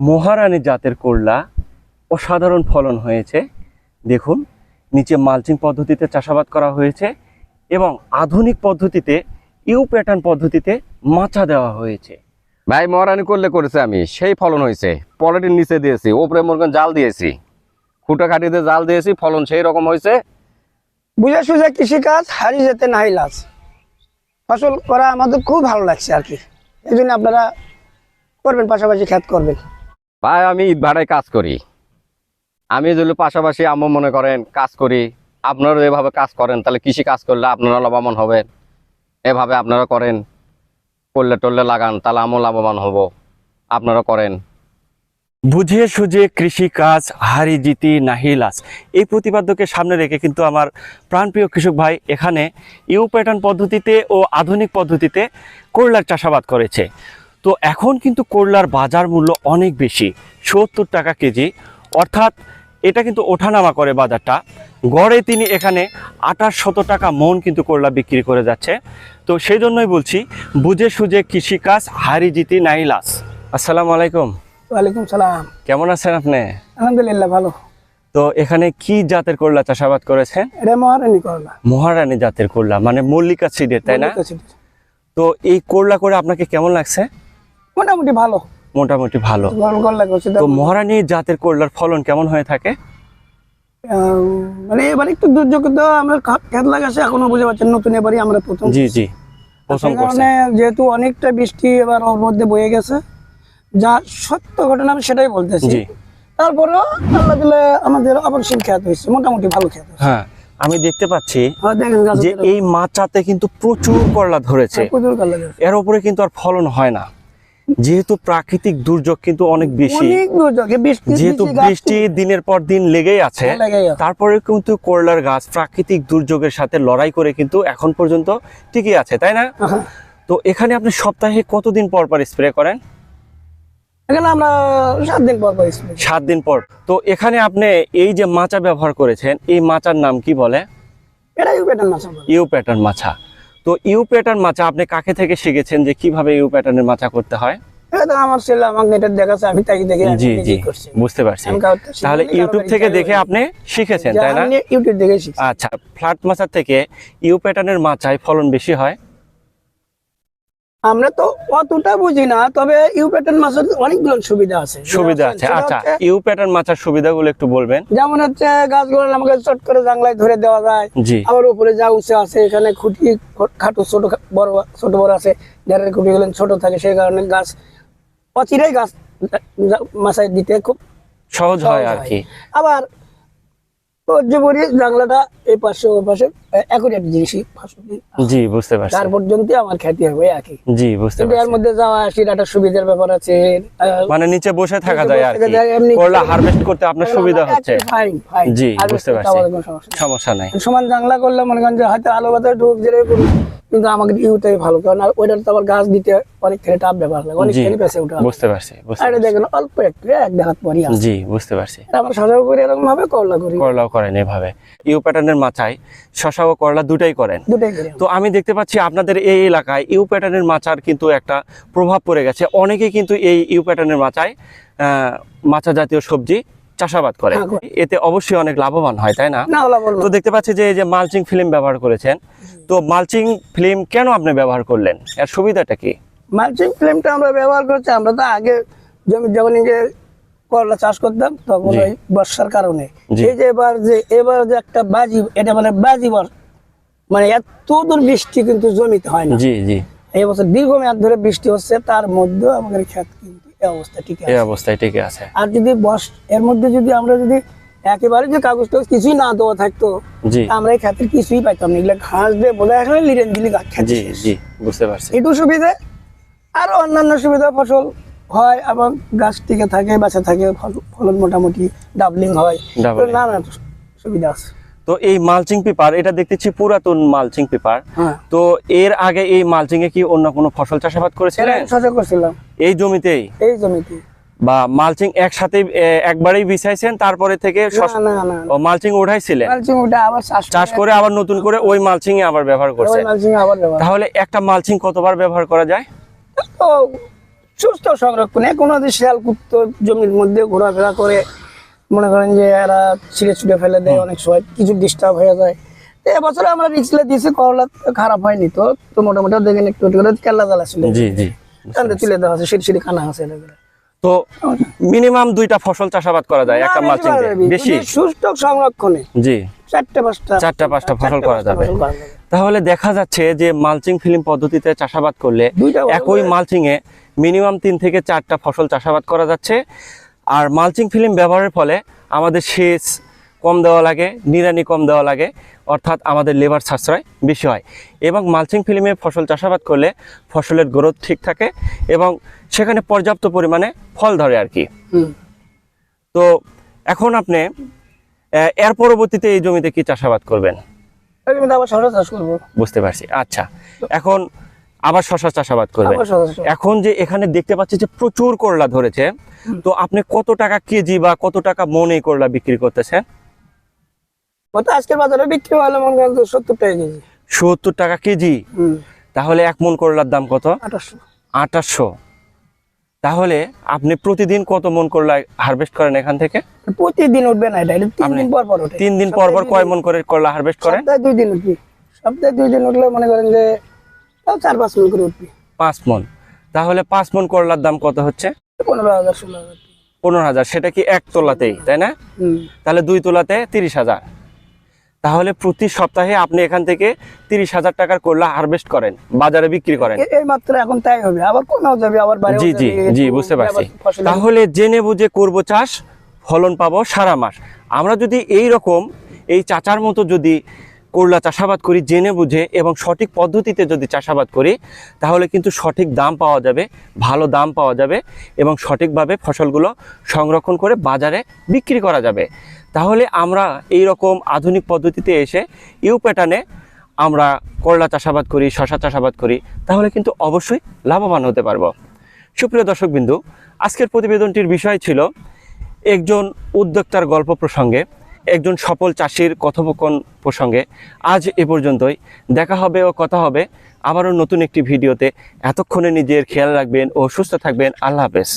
মহারানী জাতের করলা অসাধারণ ফলন হয়েছে। দেখুন নিচে মালচিং পদ্ধতিতে চাষাবাদ করা হয়েছে এবং আধুনিক পদ্ধতিতে ইউ প্যাটার্ন পদ্ধতিতে মাচা দেওয়া হয়েছে। ভাই মহারানি করলে করেছে আমি। সেই ফলন হয়েছে। পলিটির নিচে দিয়েছি ওপরে মনে জাল দিয়েছি। খুঁটা কাটিতে জাল দিয়েছি ফলন সেই রকম হয়েছে। বুঝে সুঝে কৃষিকাজ হারিয়ে যেতে নাই লাজ ফসল করা আমাদের খুব ভালো লাগছে আর কি। এই জন্য আপনারা করবেন পাশাপাশি খ্যাত করবেন। ভাই, আমি ইট ভাড়ায় কাজ করি। আমি যদি পাশাপাশি আমার মনে করেন কাজ করি, আপনারা এভাবে কাজ করেন, তাহলে কৃষি কাজ করলে আপনারা লাভবান হবেন। এভাবে আপনারা করেন, করলে টললে লাগান, তাহলে আমিও লাভবান হব। আপনারা করেন। বুঝে সুঝে কৃষিকাজ হারি জিতি নাহিলাস এই প্রতিপাদ্যকে সামনে রেখে কিন্তু আমার প্রাণপ্রিয় কৃষক ভাই এখানে ইউ প্যাটার্ন পদ্ধতিতে ও আধুনিক পদ্ধতিতে করলার চাষাবাদ করেছে। তো এখন কিন্তু করলার বাজার মূল্য অনেক বেশি সত্তর টাকা কেজি। অর্থাৎ এটা কিন্তু ওঠানামা করে বাজারটা। গড়ে তিনি এখানে আঠাশ শত টাকা মন কিন্তু করলা বিক্রি করে যাচ্ছে। তো সেই জন্যই বলছি বুঝে সুঝে কৃষিকাজ হারি জিতি নাহিলাস আসসালামু আলাইকুম। ওয়ালাইকুম সালাম। কেমন আছেন আপনি? আলহামদুলিল্লাহ ভালো। তো এখানে কি জাতের করলা চাষাবাদ করেছেন? এটা মহারানী করলা। মহারানী জাতের করলা মানে মল্লিকা সিডের তাই না? তো এই করলা করে আপনাকে কেমন লাগছে? মোটামুটি ভালো। মোটামুটি ভালো। তো মহারানী জাতের করলার ফলন কেমন হয়ে থাকে? মানে এবার একটু দুর্যোগ তো আমরা খা- খ্যাত লাগাছে এখনও বুঝে পাচ্ছেন নতুন এবারই আমরা প্রথম জি জি। কারণে যেহেতু অনেকটা বৃষ্টি এবার ওর মধ্যে বয়ে গেছে যা সত্য ঘটনা আমি সেটাই বলতেছি। তারপরেও আল্লাহ দিলে আমাদের আবার সেই খ্যাত হয়েছে মোটামুটি ভালো খ্যাত হ্যাঁ আমি দেখতে পাচ্ছি গাছ যে এই মাচাতে কিন্তু প্রচুর করলা ধরেছে। এর উপরে কিন্তু আর ফলন হয় না। যেহেতু প্রাকৃতিক দুর্যোগ কিন্তু অনেক বেশি। যেহেতু বৃষ্টি, দিনের পর দিন লেগেই আছে খুব লেগেই আছে। তারপরে কিন্তু করলার গাছ প্রাকৃতিক দুর্যোগের সাথে লড়াই করে কিন্তু এখন পর্যন্ত টিকে আছে তাই না? হ্যাঁ। তো এখানে আপনি সপ্তাহে কতদিন পর পর স্প্রে করেন? এখানে আমরা সাত দিন পর সাত দিন পর। তো এখানে আপনি এই যে মাচা ব্যবহার করেছেন এই মাচার নাম কি বলে? প্যাটার্ন মাছ ইউ প্যাটার্ন মাছা তো ইউ প্যাটার্ন মাচা আপনি কাকে থেকে শিখেছেন যে কীভাবে ইউ প্যাটার্নের মাচা করতে হয়? তো আমার ছেলে আমাকে এটা দেখাচ্ছে আমি তাকে দেখে জি জি বুঝতে পারছি। তাহলে ইউটিউব থেকে দেখে আপনি শিখেছেন তাই না? ইউটিউব দেখে আচ্ছা ফ্ল্যাট মাচার থেকে ইউ প্যাটার্নের মাচায় ফলন বেশি হয়? আমরা তো অতটা বুঝি না তবে ইউ প্যাটার্ন মাছের অনেকগুলো সুবিধা আছে। সুবিধা আছে। আচ্ছা ইউ প্যাটার্ন মাচার সুবিধাগুলো একটু বলবেন। যেমন হচ্ছে গাছগুলো আমাকে চট করে জাংলায় ধরে দেওয়া যায়। জি। আবার উপরে যা উঁচু আছে এখানে খুঁটি খাটো ছোট বড় ছোট বড় আছে যাদের খুঁটিগুলো ছোট থাকে সেই কারণে গাছ অচিরাই গাছ মাথায় দিতে খুব সহজ হয় আর কি। আবার পর্যবরী জাংলাটা এই পাশে ও পাশে একই একটা জিনিসই জি বুঝতে পারছি। তার পর্যন্ত আমার খ্যাতি হবে একই। জি বুঝতে কিন্তু এর মধ্যে যাওয়া আসির একটা সুবিধার ব্যাপার আছে মানে নিচে বসে থাকা যায় আর কি। করলা হারভেস্ট করতে আপনার সুবিধা হচ্ছে। fine, fine। জি, বুঝতে পারছি। সমস্যা নাই। সমান জাংলা করলে মনে করেন যে হয়তো আলো বাতাস ঢুক জেলে করি কিন্তু আমাকে ইউটাই ভালো কারণ আর ওইটার তো আবার গাছ দিতে অনেকখানি টাপ ব্যাপার লাগে পেছে ওঠা বুঝতে পারছি আর দেখেন অল্প একটু এক দেখাত পরই জি বুঝতে পারছি। আমরা সাজাও করি এরকম ভাবে করলা করি। করলাও করেন এভাবে। ইউ প্যাটার্নের মাচায় শশা ও করলা দুটাই করেন। তো আমি দেখতে পাচ্ছি আপনাদের এই এলাকায় ইউ প্যাটার্নের মাচার কিন্তু একটা প্রভাব পড়ে গেছে। অনেকে কিন্তু এই ইউ প্যাটার্নের মাচায় মাচা জাতীয় সবজি চাষাবাদ করে। হ্যাঁ, এতে অবশ্যই অনেক লাভবান হয় তাই না? না তো দেখতে পাচ্ছি যে এই যে মালচিং ফিল্ম ব্যবহার করেছেন। তো মালচিং ফিল্ম কেন আপনি ব্যবহার করলেন? এর সুবিধাটা কি? মালচিং ফিল্মটা আমরা ব্যবহার করছি আমরা তো আগে জমি যখন করলা চাষ করতাম তখন ওই বর্ষার কারণে। এই যে এবার যে এবার যে একটা বাজি এটা মানে বাজি মানে এত দূর বৃষ্টি কিন্তু জমিতে হয় না। জি জি। এই বছর দীর্ঘমেয়াদ ধরে বৃষ্টি হচ্ছে তার মধ্যেও আমাদের ক্ষেত কিন্তু এই অবস্থা ঠিক এই আছে। অবস্থায় টিকে আছে। আর যদি এর মধ্যে যদি আমরা যদি একেবারে যে কাগজ টাগজ কিছুই না দেওয়া থাকতো আমরা এই ক্ষেতের কিছুই পাইতাম না। এগুলো ঘাস দিয়ে বলে আসলে লিরেন দিলি খেতে জি জি বুঝতে পারছি। এটু সুবিধা আরও অন্যান্য সুবিধা ফসল। হয় এবং গাছ টিকে থাকে বাঁচা থাকে ফলন মোটামুটি ডাবলিং হয়। নানা সুবিধা আছে। তো এই মালচিং পেপার এটা দেখতেছি পুরাতন মালচিং পেপার হ্যাঁ। তো এর আগে এই মালচিং এ কি অন্য কোনো ফসল চাষাবাদ করেছিলেন? এই জমিতেই? এই জমিতে। বা মালচিং একসাথে একবারেই বিছাইছেন তারপরে থেকে মালচিং উঠাইছিলেন? চাষ করে আবার নতুন করে ওই মালচিং এ আবার ব্যবহার করছে মালচিং আবার ব্যবহার তাহলে একটা মালচিং কতবার ব্যবহার করা যায়? সুস্থ সংরক্ষণ। এখন যে শিয়াল কুত্ত জমির মধ্যে ঘোরাফেরা করে মনে করেন যে এরা ছিঁড়ে ছুড়ে ফেলে দেয় অনেক সময় কিছু ডিস্টার্ব হয়ে যায়। তো এবছরে আমরা রিক্সলে দিয়েছি করলা খারাপ হয়নি তো। তো মোটামুটি দেখেন একটু করে কেল্লা জ্বালা ছিল জি জি। তাহলে তুলে দেওয়া আছে সিঁড়ি সিঁড়ি খানা আছে তো মিনিমাম দুইটা ফসল চাষাবাদ করা যায় একটা মালচিং বেশি সুস্থ সংরক্ষণে। জি। চারটে পাঁচটা। চারটা পাঁচটা ফসল করা যাবে। তাহলে দেখা যাচ্ছে যে মালচিং ফিল্ম পদ্ধতিতে চাষাবাদ করলে একই মালচিং এ মিনিমাম তিন থেকে চারটা ফসল চাষাবাদ করা যাচ্ছে। আর মালচিং ফিল্ম ব্যবহারের ফলে আমাদের সেচ কম দেওয়া লাগে নিড়ানি কম দেওয়া লাগে অর্থাৎ আমাদের লেবার সাশ্রয় বেশি হয়। এবং মালচিং ফিল্মে ফসল চাষাবাদ করলে ফসলের গ্রোথ ঠিক থাকে এবং সেখানে পর্যাপ্ত পরিমাণে ফল ধরে আর কি। তো এখন আপনি এর পরবর্তীতে এই জমিতে কি চাষাবাদ করবেন? বুঝতে পারছি আচ্ছা। এখন আবার শশা চাষাবাদ করব। এখন যে এখানে দেখতে পাচ্ছি যে প্রচুর করলা ধরেছে। তো আপনি কত টাকা কেজি বা কত টাকা মনে করলা বিক্রি করতেছেন? আজকের বাজারে বিক্রি হলো মনে করেন সত্তর টাকা কেজি। সত্তর টাকা কেজি? তাহলে এক মন করলার দাম কত? আঠাশশো। তাহলে আপনি প্রতিদিন কত মন করলা হারভেস্ট করেন এখান থেকে? প্রতিদিন উঠবে না এটা তিন দিন পর পর তিন দিন পর পর কয় মন করে করলা হারভেস্ট করেন? সপ্তাহে দুই দিন উঠবি। সপ্তাহে দুই দিন উঠলে মনে করেন যে চার পাঁচ মিনিট করে উঠবি। পাঁচ মন। তাহলে পাঁচ মন করলার দাম কত হচ্ছে? পনেরো হাজার ষোলো হাজার। পনেরো হাজার সেটা কি এক তোলাতেই তাই না? তাহলে দুই তোলাতে তিরিশ হাজার। তাহলে প্রতি সপ্তাহে আপনি এখান থেকে তিরিশ হাজার টাকার করলা হারভেস্ট করেন বাজারে বিক্রি করেন। এই মাত্র এখন তাই হবে। আবার কমেও যাবে আবার জি জি জি বুঝতে পারছি। তাহলে জেনে বুঝে করব চাষ ফলন পাবো সারা মাস। আমরা যদি এই রকম এই চাচার মতো যদি করলা চাষাবাদ করি, জেনে বুঝে এবং সঠিক পদ্ধতিতে যদি চাষাবাদ করি, তাহলে কিন্তু সঠিক দাম পাওয়া যাবে, ভালো দাম পাওয়া যাবে এবং সঠিকভাবে ফসলগুলো সংরক্ষণ করে বাজারে বিক্রি করা যাবে। তাহলে আমরা এই রকম আধুনিক পদ্ধতিতে এসে ইউ প্যাটার্নে আমরা করলা চাষাবাদ করি, শশা চাষাবাদ করি, তাহলে কিন্তু অবশ্যই লাভবান হতে পারব। সুপ্রিয় দর্শকবিন্দু, আজকের প্রতিবেদনটির বিষয় ছিল একজন উদ্যোক্তার গল্প প্রসঙ্গে। একজন সফল চাষির কথোপকথন প্রসঙ্গে। আজ এ পর্যন্তই। দেখা হবে ও কথা হবে। আবারও নতুন একটি ভিডিওতে। এতক্ষণে নিজের খেয়াল রাখবেন ও সুস্থ থাকবেন। আল্লাহ হাফেজ।